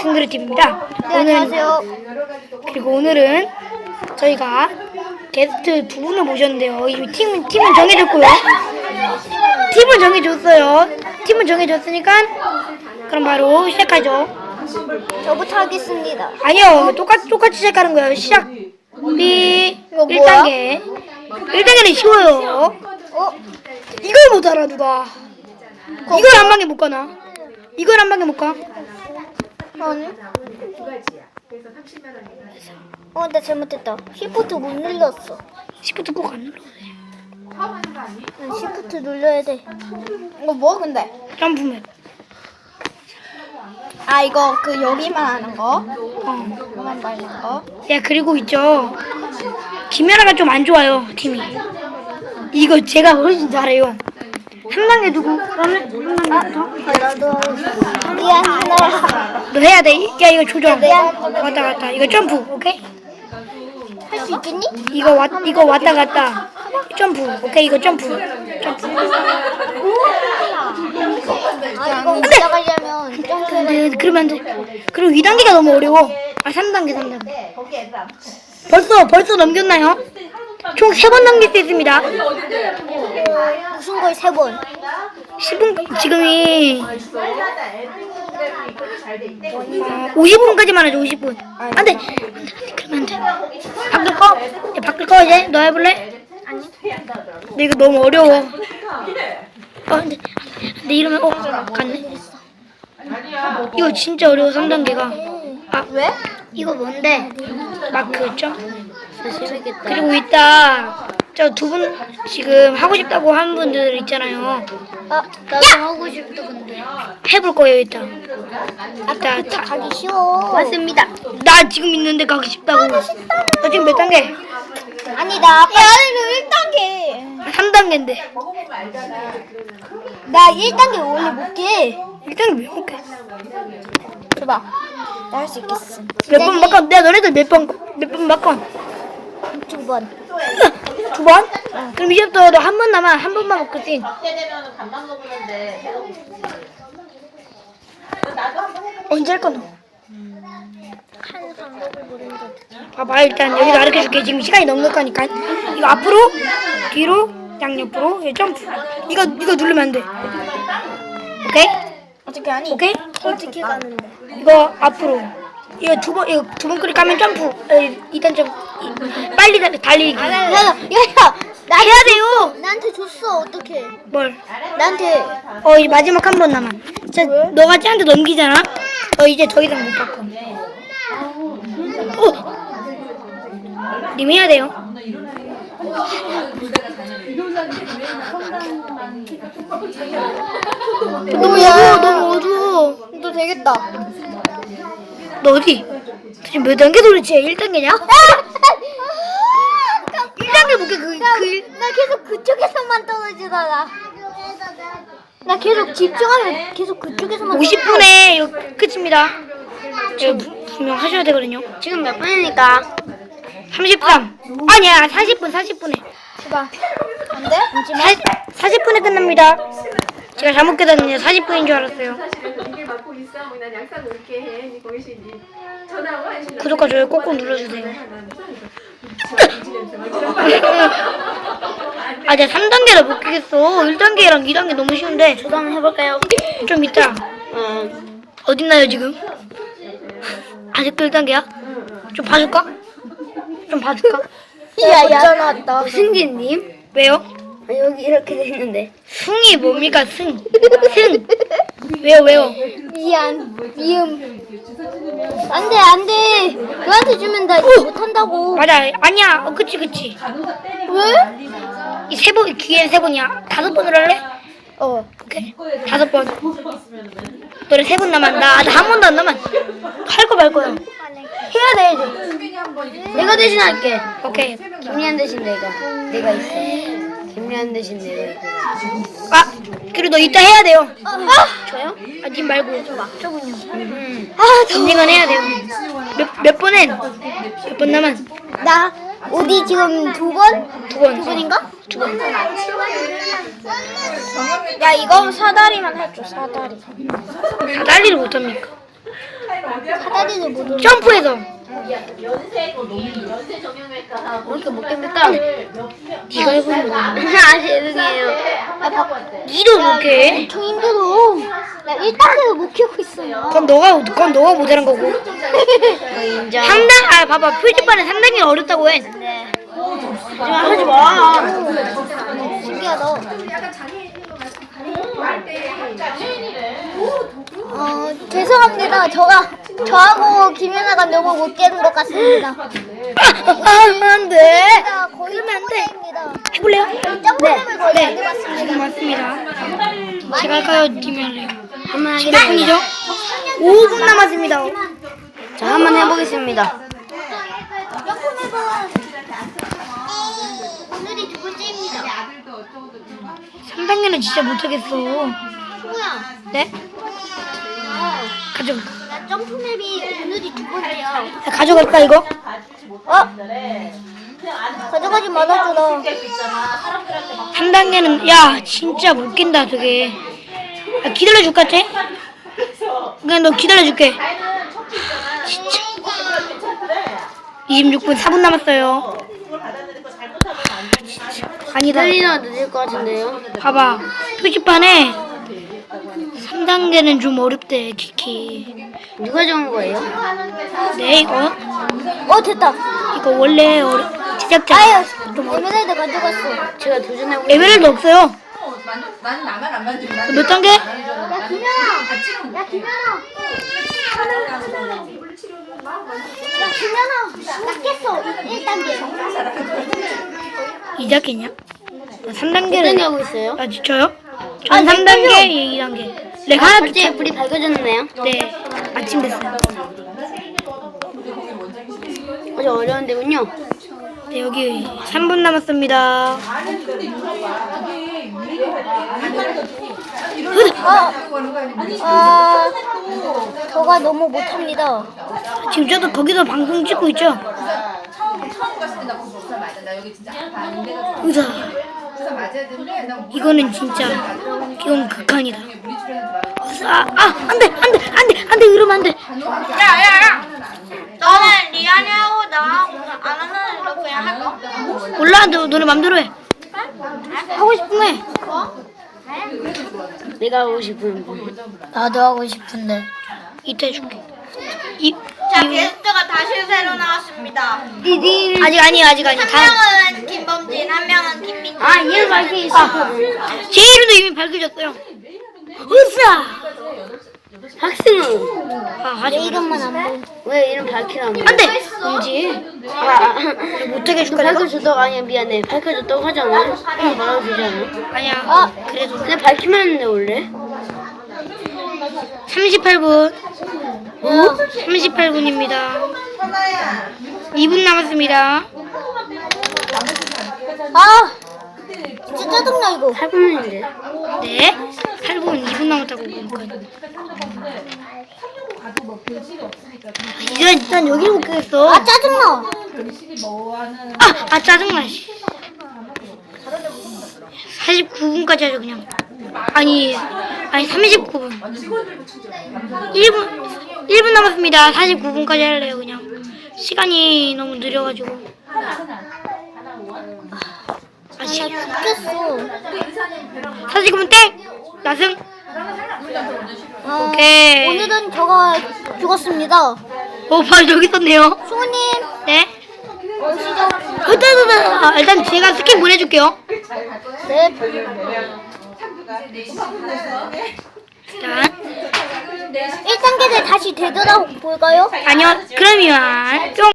승그루TV입니다. 네, 안녕하세요. 그리고 오늘은 저희가 게스트 두 분을 모셨는데요. 이 팀, 팀은 정해졌고요. 팀은 정해졌어요. 팀은 정해졌으니까 그럼 바로 시작하죠. 저부터 하겠습니다. 아니요, 똑같, 똑같이 시작하는 거예요. 시작. B 이거 뭐야? 1단계. 1단계는 쉬워요. 어? 이걸 못 알아, 누가. 이걸 한 방에 못 가나? 이걸 한 방에 못 가? 아니. 어, 나 잘못했다. 시프트 못 눌렀어. 시프트 꼭 안 눌러. 난 시프트 눌러야 돼. 이거 뭐 근데? 점프맵. 아 이거 그 여기만 하는 거? 어. 그만 밟는 거? 야 그리고 있죠 김연아가 좀 안 좋아요 팀이 이거 제가 훨씬 잘해요 3단계 누구? 그러면 3단계 더? 아, 나도. 미안, 나. 너 해야 돼? 야 이거 조정 네. 왔다 갔다 이거 점프 오케이? 할 수 있겠니? 이거 왔 이거 왔다 갔다 점프 오케이 이거 점프 점프 아, 이거 올라가려면 점프를. 네, 그러면 안 돼 그리고 2단계가 너무 어려워 아 3단계 3단계 벌써 벌써 넘겼나요? 총 3번 넘길 수 있습니다 무슨 걸세 번? 10분 지금이 어, 50분까지만 하죠 50분 안돼 안돼 그러면 안돼 바꿀 거? 야, 바꿀 거 이제 너 해볼래? 아니 근데 이거 너무 어려워 어 근데 근데 이러면 어 갔네 이거 진짜 어려워 3단계가 아 왜? 이거 뭔데? 마크 점 그리고 이따 저 두 분 지금 하고 싶다고 하는 분들 있잖아요 아, 나도 하고 싶다 근데. 해볼 거예요 아, 이따 근데 다 가기 쉬워. 맞습니다 나 지금 있는데 가고 싶다고 너 지금 몇 단계? 아니 나 아까 야, 1단계. 3단계인데 나 1단계 원래 못 해. 1단계 왜 못해? 줘봐. 나 할 수 있겠어. 몇번 바꿔? 내가 너네들 몇 번 몇번 바꿔? 두 번. 두 번? 그럼 이제부터 너 한 번 남아 한 번만 바꾸지 언제 할 거너? 한 방법을 모르는데. 봐봐 일단 여기 가르쳐 줄게 지금 시간이 너무 가니까 이거 앞으로 뒤로 양옆으로 예, 점프 이거 이거 누르면 안돼 오케이 어떻게 하니? 오케이 어떻게 가는데? 이거 앞으로 이거 두 번 이거 두 번 클릭 하면 점프 에, 일단 좀 이- 빨리 달- 달리기 야, 야, 야, 나 해야 돼요 나한테 줬어. 어떻게? 뭘 나한테. 어, 이 마지막 한 번 남아. 자, 너가 쟤한테 넘기잖아? 어, 이제 더 이상 못 바꿔. 어! 님 해야 돼요. 너무 어두워, 너무 어두워. 너 되겠다. 너 어디? 지금 몇 단계 도대체? 1단계냐? 1단계 볼게, 그, 그, 일- 나 계속 그쪽에서만 떨어지다가. 나 계속 집중하면 계속 그쪽에서만. 50분에 끝입니다. 이거 부- 분명 하셔야 되거든요. 지금 몇 분이니까? 33. 아니야, 40분, 40분에. 해봐. 안 돼? 40분에 끝납니다. 제가 잘못 깨달았네요. 40분인 줄 알았어요. 이게 있어. 난 해. 니 거기서 구독과 좋아요 꼭꼭 눌러주세요. 아, 내가 3단계를 못 깨겠어. 1단계랑 2단계 너무 쉬운데. 저도 한번 해볼까요? 좀 이따. 어딨나요, 지금? 아직도 1단계야? 좀 봐줄까? 좀 봐줄까? 야야. 전화왔다. 승기님? 왜요? 여기 이렇게 돼 있는데. 승이 뭡니까, 승? 승! 왜요, 왜요? 미안. 미음. 안돼 안돼. 너한테 주면 나 이거 못한다고. 맞아. 아니야. 어, 그치, 그치. 왜? 이 세 번, 기회는 세 번이야. 다섯 번으로 할래? 어. 오케이. 다섯 번. 너네 세 번 남았. 나, 나한 번도 안 남았. 할거 말 거야. 해야 돼 이제. 내가 대신 할게. 오케이. 김리안 대신 내가. 내가 있어. 김리안 대신 내가. 아, 그리고 너 이따 해야 돼요. 아, 저요? 아, 님 말고. 저분요. 음. 아, 저. 언니가 해야 돼요. 몇, 몇 번엔? 몇 번 남았? 나 어디 지금 두 번? 두 번. 두 번인가? 두 번. 야 이거 사다리만 해줘 사다리. 딸리를 못합니까? 사다리를 못. 점프해서. 이렇게 못 됩니까? 네가 해보는 거. 아 죄송해요. 아 바, 니도 못해. 엄청 힘들어. 나 1단계도 못 키고 있어요. 그건 너가 그건 너가 모자란 거고. 인정. 3단 아 봐봐 표지판에 3단계는 어렵다고 해. 네. 하지 마. 신기하다. 어 죄송합니다. 저가 저하고 김연 아가 너무 못 깨는 것 같습니다. 아, 안 돼. 거의 그러면 안 돼. 해볼래요? 점프를 거의 네. 안 해봤습니다. 맞습니다. 제가 할까요? 님이 할래요? 한번 하겠습니다. 몇 분이죠? 5분 남았습니다. 자, 한번 해보겠습니다. 오늘이 두 번째입니다. 3단계는 진짜 못하겠어. 친구야, 네? 가져가. 나 점프맵이 오늘이 두 번째야. 야, 가져갈까 이거? 어? 가져가지 말아주라. 3단계는 야 진짜 못 낀다 되게. 야, 기다려 줄까 쟤? 그냥 너 기다려 줄게. 진짜. 26분 4분 남았어요. 아니다. 늦을 것 같은데요? 봐봐. 표지판에 3단계는 좀 어렵대, 키키. 누가 정한 거예요? 네, 이거? 어, 됐다. 이거 원래 어려... 제작자. 아유, 에메랄드 가져갔어. 제가 도전해보 에메랄드 없어요. 나는 나만 안 만지고 나는 몇 단계? 야, 김연아! 야, 김연아! 야, 김연아! 나 깼어. 1단계. 2단계냐? 3단계를. 하고 있어요? 아, 저요? 아, 전 네, 3단계, 2단계. 내가 하나 갑자기 붙여. 불이 밝아졌네요. 네, 아침 됐어요. 아주 어려운데군요. 네, 여기 3분 남았습니다. 아, 아, 저가 너무 못합니다. 지금 저도 거기서 방송 찍고 있죠? 처음 갔을 때나 부산 맞아. 나 여기 진짜. 안 돼가 이거는 진짜, 이건 극한이다. 아, 아, 안 돼, 안 돼, 안 돼, 안 돼, 이러면 안 돼. 너는 리안이하고 나하고 안 하는 거 그냥 할 거? 몰라, 너, 너네 맘대로 해. 하고 싶으면 해. 내가 하고 싶은 거. 나도 하고 싶은데. 이따 해줄게. 이, 자, 이, 게스트가 다시 새로 나왔습니다. 아직 아니야, 아직 아니야. 한 다, 명은 밝게 있었거든. 제 이름도 이미 밝혀졌어요. 으쌰! 학생은 아, 하지 마. 이름만 안 보여. 왜 이름 밝히라고? 안 돼! 뭔지. 아, 아. 못하게 해줄까, 내가? 밝혀줬다고 아니야 미안해 밝혀줬다고 하잖아 한번 말아도 되지 않아? 아니야. 아 그래도. 근데 밝히면 했는데 원래 38분. 어? 38분입니다. 2분 남았습니다. 아 진짜 짜증나 이거 8분인데 네. 8분, 2분 남았다고 보니까. 이제 일단 여기를 못 끄겠어. 아 짜증나 아, 아 짜증나. 씨. 49분까지 하죠 그냥. 아니, 아니 39분. 1분 1분 남았습니다. 49분까지 할래요 그냥. 시간이 너무 느려가지고. 아, 씨. 죽겠어 49분 땡. 나승. 어, 오케이. 오늘은 저가 죽었습니다 오, 바로 저기 있었네요. 수호님 네. 일단, 일단, 아, 일단 제가 스킨 보내줄게요. 네 자, 1단계를 다시 되돌아볼까요? 아니요. 그럼 이만 뿅.